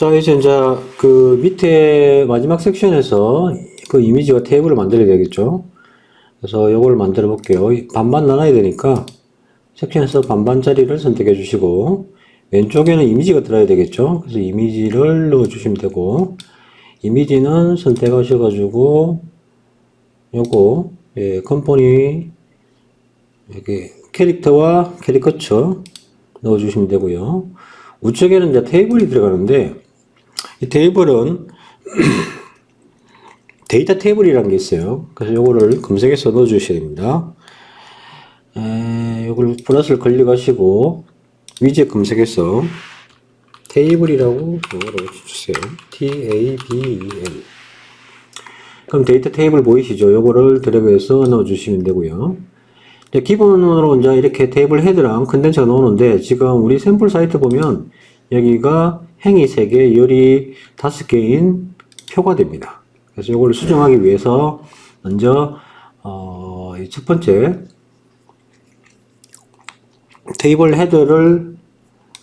자, 이제 이제 그 밑에 마지막 섹션에서 그 이미지와 테이블을 만들어야 되겠죠. 그래서 요걸 만들어 볼게요. 이 반반 나눠야 되니까 섹션에서 반반짜리를 선택해 주시고 왼쪽에는 이미지가 들어야 되겠죠. 그래서 이미지를 넣어 주시면 되고 이미지는 선택하셔 가지고 요거 예, 컴포니 여기 캐릭터와 캐리커처 넣어 주시면 되고요. 우측에는 이제 테이블이 들어가는데 이 테이블은 데이터 테이블이라는 게 있어요. 그래서 요거를 검색해서 넣어 주셔야 됩니다. 에, 요걸 플러스를 클릭하시고 위젯 검색해서 테이블이라고 영어로 주세요. T-A-B-E-L 그럼 데이터 테이블 보이시죠? 요거를 드래그해서 넣어 주시면 되고요. 기본으로 이제 이렇게 테이블 헤드랑 컨텐츠가 나오는데 지금 우리 샘플 사이트 보면 여기가 행이 3개, 열이 5개인 표가 됩니다. 그래서 이걸 수정하기 위해서 먼저 어, 이첫 번째 테이블 헤드를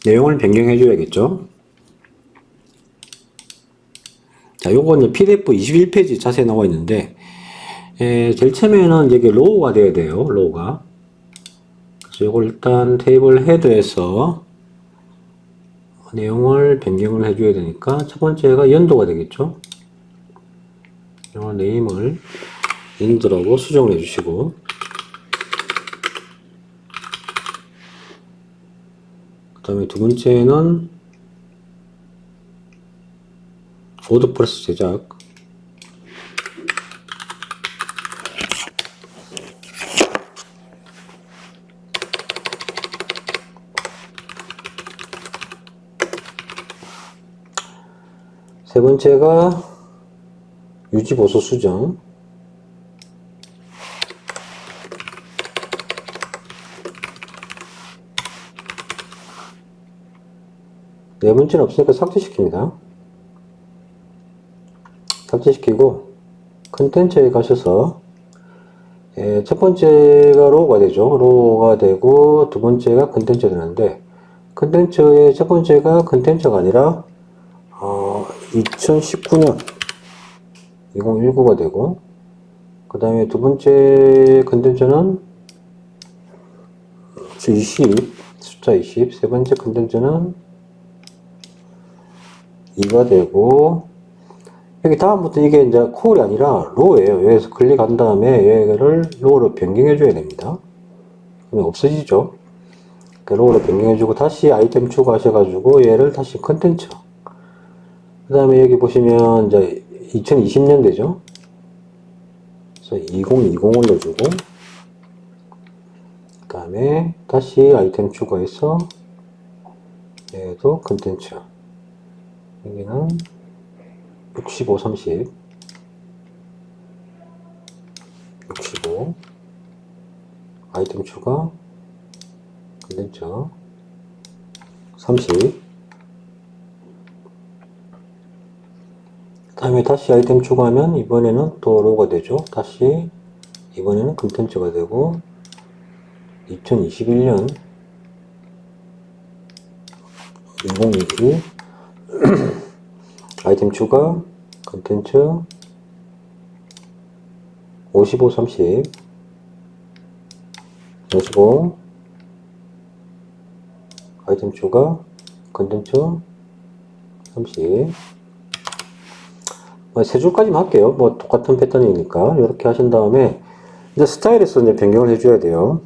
내용을 변경해 줘야겠죠. 자, 요거 이제 PDF 21페이지 자세히 나와 있는데 에, 제일 처음에는 여기 로우가 돼야 돼요. 로우가. 그래서 요걸 일단 테이블 헤드에서 내용을 변경을 해줘야 되니까 첫 번째가 연도가 되겠죠. 영어 네임을 인드라고 수정을 해주시고 그 다음에 두 번째는 워드프레스 제작 세 번째가 유지보수 수정 네 번째는 없으니까 삭제시킵니다. 삭제시키고 컨텐츠에 가셔서 예, 첫 번째가 로우가 되죠. 로우가 되고 두 번째가 컨텐츠가 되는데 컨텐츠의 첫 번째가 컨텐츠가 아니라 어, 2019년. 2019가 되고. 그 다음에 두 번째 컨텐츠는 20 숫자 20 세 번째 컨텐츠는 2가 되고. 여기 다음부터 이게 이제 콜이 아니라 로우예요. 여기서 클릭한 다음에 얘를 로우로 변경해 줘야 됩니다. 그러면 없어지죠. 그 로우로 변경해 주고 다시 아이템 추가하셔 가지고 얘를 다시 컨텐츠 그 다음에 여기 보시면 이제 2020년 되죠. 그래서 2020을 넣어주고, 그 다음에 다시 아이템 추가해서 얘도 컨텐츠. 여기는 65, 30. 65. 아이템 추가. 컨텐츠. 30. 다음에 다시 아이템 추가하면 이번에는 또 로우가 되죠. 다시 이번에는 컨텐츠가 되고 2021년 2022 아이템 추가 컨텐츠 55 30 55 아이템 추가 컨텐츠 30뭐 세 줄까지만 할게요. 뭐 똑같은 패턴이니까 이렇게 하신 다음에 이제 스타일에서 이제 변경을 해줘야 돼요.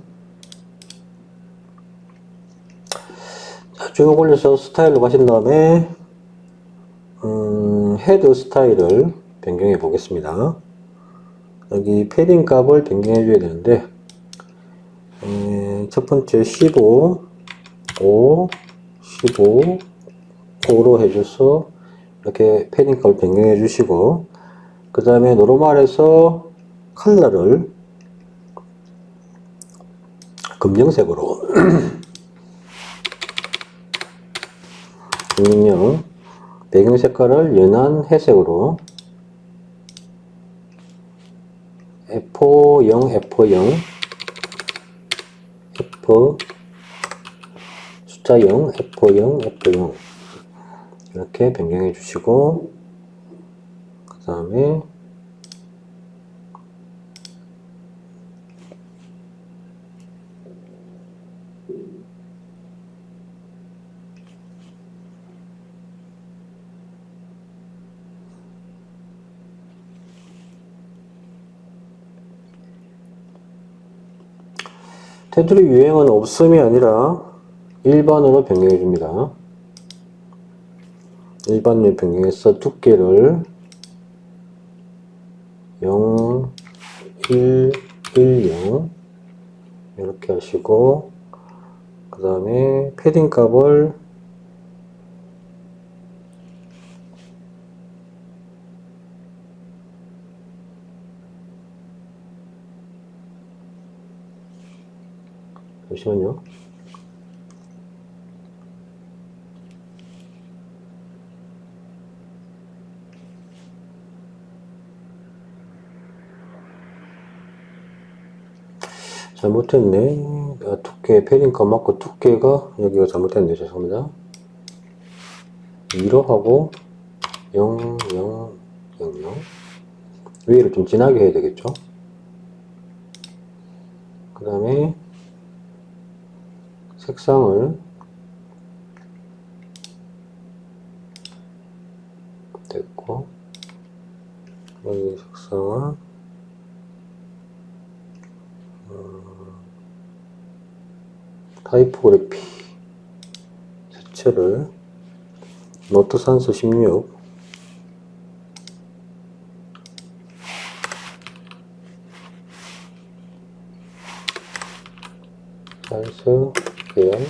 자, 쭉 올려서 스타일로 가신 다음에 음, 헤드 스타일을 변경해 보겠습니다. 여기 패딩 값을 변경해 줘야 되는데 에, 첫 번째 15, 5, 15, 5로 해줘서 이렇게 값을 변경해 주시고 그 다음에 노르말에서 컬러를 검정색으로 금명 배경 색깔을 연한 회색으로 F0 F0 F 숫자 0 F0 F0 이렇게 변경해 주시고 그 다음에 테두리 유형은 없음이 아니라 일반으로 변경해 줍니다. 일반으로 변경해서 두께를 0, 1, 1, 0 이렇게 하시고 그 다음에 패딩 값을 잠시만 잘못했네. 아, 두께, 패딩값 맞고 두께가 여기가 잘못됐네. 죄송합니다. 2로 하고 0, 0, 0, 0. 위를 좀 진하게 해야 되겠죠? 그 다음에 색상을 됐고 여기 색상을 음, 타이포그래피 색채를 노트 산수 16 산수 계열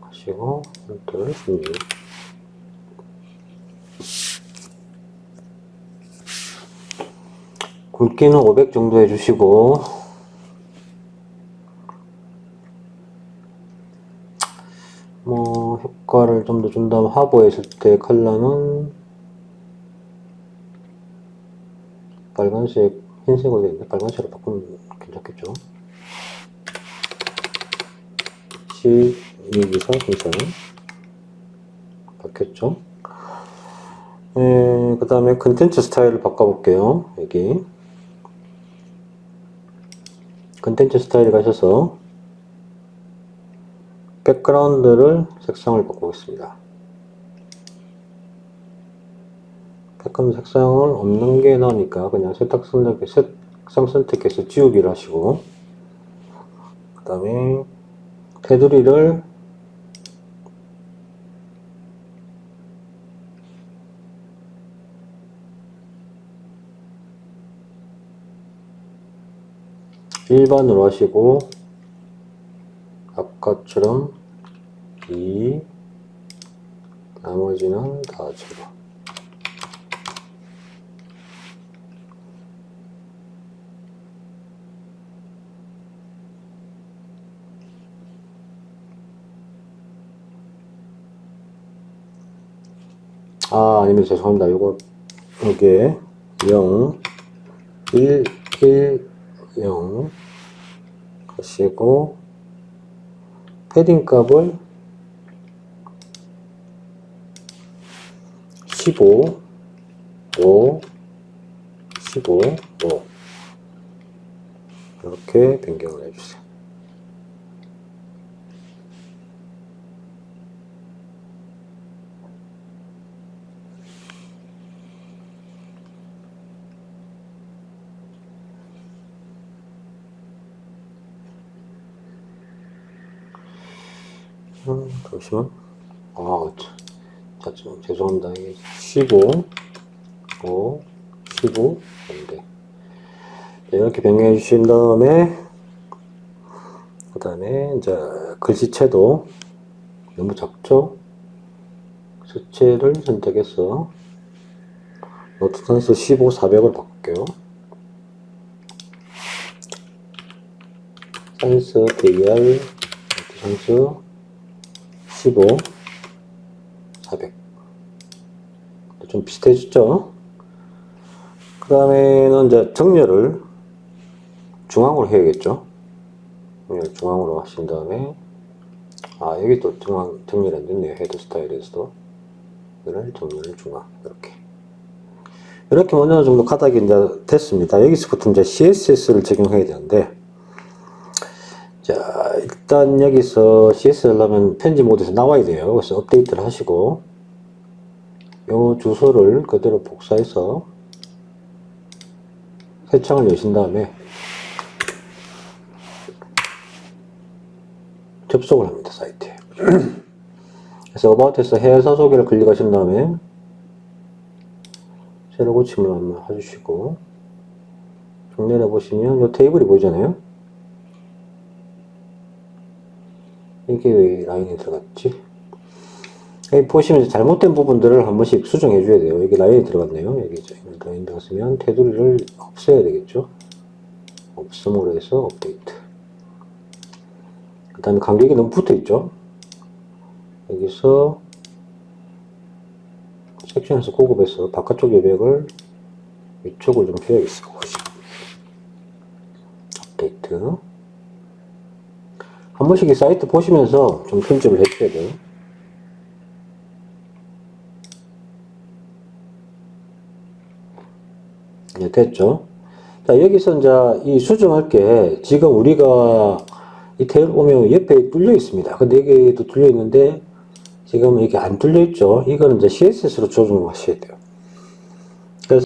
하시고 노트 16 굵기는 500 정도 해주시고 뭐 효과를 좀 더 준다면 하부했을 때 컬러는 빨간색 흰색으로 되어 있는데 빨간색으로 바꾸면 괜찮겠죠? 12기사 흰색 바뀌었죠? 예, 그 다음에 컨텐츠 스타일을 바꿔볼게요 여기. 컨텐츠 스타일 가셔서 백그라운드를 색상을 바꾸겠습니다. 백그라운드 색상을 없는 게 나오니까 그냥 세탁 선택, 색상 선택해서 지우기를 하시고 그 다음에 테두리를 일반으로 하시고 아까처럼 2 나머지는 다 제로. 아 아닙니다. 죄송합니다. 요거 여기에 0 1 1 0 하시고 패딩 값을 15 5 15 5 이렇게 변경을 해주세요. 음, 잠시만. 아, 자, 자, 좀 죄송합니다. 이게 15, 5, 15, 안 돼. 네, 이렇게 변경해 주신 다음에, 그 다음에, 이제, 글씨체도 너무 작죠? 수체를 선택해서, 노트 선수 15, 400을 바꿀게요. 산스, 노트 선수 15, 400. 좀 비슷해졌죠? 그 다음에는 이제 정렬을 중앙으로 해야겠죠? 중앙으로 하신 다음에, 아, 여기 또 중앙, 정렬 안 됐네요. 헤드 스타일에서도. 이를 정렬 중앙 이렇게 이렇게 어느 정도 가닥이 이제 됐습니다. 여기서부터 이제 CSS를 적용해야 되는데 자 일단 여기서 CSS 하려면 편집 모드에서 나와야 돼요. 그래서 업데이트를 하시고 요 주소를 그대로 복사해서 새 창을 여신 다음에 접속을 합니다 사이트에 그래서 어바웃에서 회사 소개를 클릭하신 다음에 새로 고침을 한번 해주시고 쭉 내려보시면 이 테이블이 보이잖아요 이게 왜 라인이 들어갔지? 여기 보시면 잘못된 부분들을 한 번씩 수정해 줘야 돼요. 여기 라인이 들어갔네요. 여기 이제 라인 들어갔으면 테두리를 없애야 되겠죠? 없음으로 해서 업데이트. 그 다음에 간격이 너무 붙어 있죠? 여기서 섹션에서 고급에서 바깥쪽 여백을 위쪽을 좀 줘야겠어. 업데이트. 한 번씩 이 사이트 보시면서 좀 편집을 해줘야 돼요. 네, 됐죠? 자, 여기서 이제 이 수정할 게 지금 우리가 이 테일 보면 옆에 뚫려 있습니다. 근데 여기도 뚫려 있는데 지금 이게 안 뚫려 있죠. 이거는 이제 CSS로 조정하셔야 돼요.